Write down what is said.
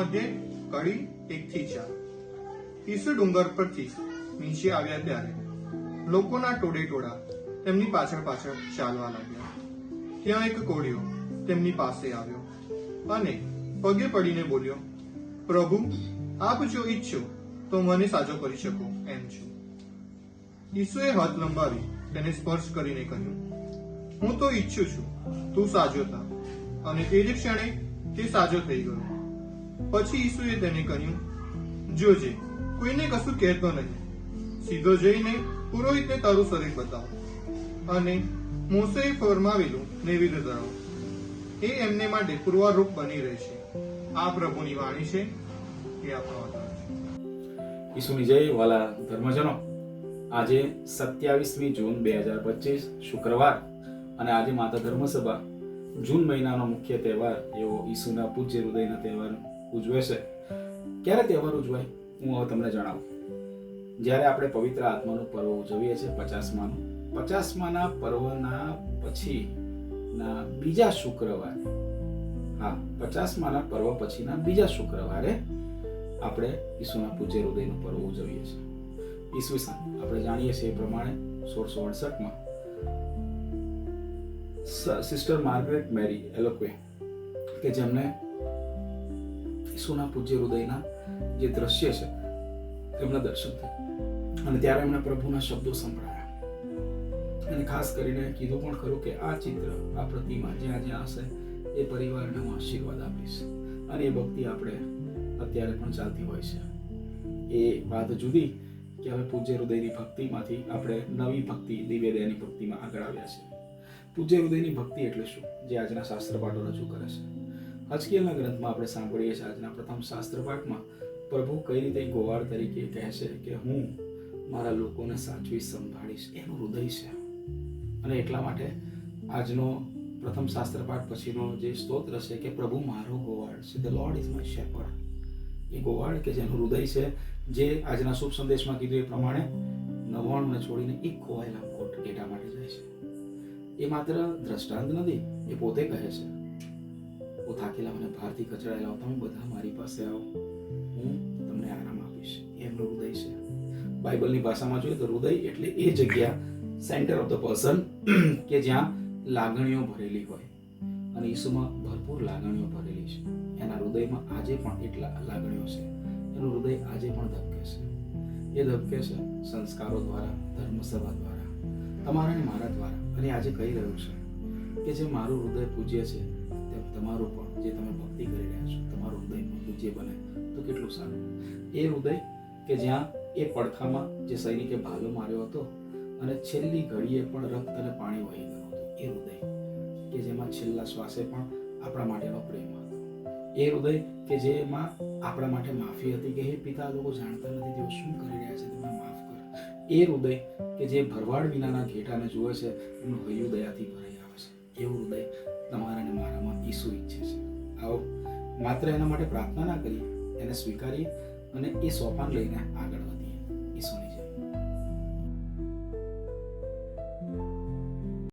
મધ્યે કડી એકથી ચાર ઈસુ ડુંગર પરથી નીચે આવ્યા ત્યારે લોકોના ટોળે ટોળા તેમની પાછળ પાછળ ચાલવા લાગ્યા ત્યાં એક કોળિયો તેમની પાસે આવ્યો અને પગે પડીને બોલ્યો પ્રભુ આપ જો ઈચ્છો તો મને સાજો કરી શકો એમ છું ઈસુએ હાથ લંબાવી તેને સ્પર્શ કરીને કહ્યું હું તો ઈચ્છું છું તું સાજો થા અને તે જ ક્ષણે તે સાજો થઈ ગયો પછી ઈસુએ તેને કહ્યું, જોજે, કોઈને કશું કહેતો નહીં. સીધો જઈને પુરોહિતને તારું શરીર બતાવો અને મોસે ફરમાવેલું નૈવેદ્ય ધરાવો એ એમને માટે પૂર્વારૂપ બની રહેશે. આ પ્રભુની વાણી છે. એ આપણો આધાર છે. ઈસુની જય, વાલા ધર્મજનો. આજે સત્યાવીસમી જૂન બે હજાર પચીસ શુક્રવાર અને આજે માતા ધર્મસભા જૂન મહિનાનો મુખ્ય તહેવાર એવો ઈસુના પૂજ્ય હૃદયના તહેવાર ઉજવે છે ક્યારે તહેવાર ઉજવાય? હું હવે તમને જણાવું. જ્યારે આપણે પવિત્ર આત્માનું પર્વ ઉજવીએ છીએ, પચાસમાનું, પચાસમાના પર્વના પછી ના બીજા શુક્રવારે. હા, પચાસમાના પર્વ પછીના બીજા શુક્રવારે આપણે ઈસુના પૂજ્ય હૃદયનું પર્વ ઉજવીએ છીએ. ઈસવીસન, આપણે જાણીએ છીએ એ પ્રમાણે સોળસો અડસઠમાં સિસ્ટર માર્ગરેટ મેરી એલોક્વે કે જેમને ઈસુના પૂજ્ય હૃદયના જે દ્રશ્ય છે તેમના દર્શન થયા. અને ત્યારે એમણે પ્રભુના શબ્દો સંભળાયા. અને ખાસ કરીને કીધું પણ ખરું કે આ ચિત્ર, આ પ્રતિમા જ્યાં જ્યાં હશે, એ પરિવારને હું આશીર્વાદ આપીશ. અને એ ભક્તિ આપણે અત્યારે પણ ચાલતી હોય છે. એ વાત જુદી કે હવે પૂજ્ય હૃદયની ભક્તિમાંથી આપણે નવી ભક્તિ દિવ્યદયાની ભક્તિમાં આગળ આવ્યા છે પૂજ્ય હૃદયની ભક્તિ એટલે શું? જે આજના શાસ્ત્ર પાઠો રજૂ કરે છે. હજકીયલના ગ્રંથમાં આપણે સાંભળીએ છીએ આજના પ્રથમ શાસ્ત્ર પાઠમાં, પ્રભુ કઈ રીતે ગોવાળ તરીકે કહે છે કે હું મારા લોકોને સાચવી સંભાળીશ? એનું હૃદય છે. અને એટલા માટે આજનો પ્રથમ શાસ્ત્ર પાઠ પછીનો જે સ્તોત્ર છે કે, પ્રભુ મારો ગોવાળ છે the lord is my shepherd એ ગોવાળ કે જેનું હૃદય છે, જે આજના શુભ સંદેશમાં કીધું એ પ્રમાણે નવાણુંને છોડીને એક ખોવાયેલા કોટ માટે જાય છે. એ માત્ર દ્રષ્ટાંત નથી, એ પોતે કહે છે. હું થાકેલા મને ભારથી કચડાયેલા તમે બધા મારી પાસે આવો. હું તમને આરામ આપીશ. એમનું હૃદય છે. બાઇબલની ભાષામાં જોઈએ તો હૃદય એટલે એ જગ્યા સેન્ટર ઓફ ધ પર્સન કે જ્યાં લાગણીઓ ભરેલી હોય. અને ઈસુમાં ભરપૂર લાગણીઓ ભરેલી છે. એના હૃદયમાં આજે પણ એટલા લાગણીઓ છે. એનું હૃદય આજે પણ ધબકે છે. એ ધબકે છે સંસ્કારો દ્વારા, ધર્મસભા દ્વારા, તમારા અને મારા દ્વારા. અને આજે કહી રહ્યું છે કે જે મારું હૃદય પૂજ્ય છે તમારું પણ, જે તમે ભક્તિ કરી રહ્યા છો, તમારું હૃદય પણ પૂજ્ય બને, તો કેટલું સારું. એ હૃદય કે જ્યાં એ પડખામાં જે સૈનિકે ભાલો માર્યો હતો, અને છેલ્લી ઘડીએ પણ રક્ત અને પાણી વહી ગયું હતું. એ હૃદય કે જેમાં છેલ્લા શ્વાસે પણ આપણા માટેનો પ્રેમ હતો. એ હૃદય કે જેમાં આપણા માટે માફી હતી કે, હે પિતા લોકો જાણતા નથી તેઓ શું કરી રહ્યા છે, તમે માફ કર. એ હૃદય કે જે ભરવાડ વિનાના ઘેટાને જુએ છે એમનું હૈયું દયાથી ભરાઈ માત્ર એના માટે પ્રાર્થના ના કરીએ એને સ્વીકારીએ અને એ સોપાન લઈને આગળ વધીએ. ઈસુની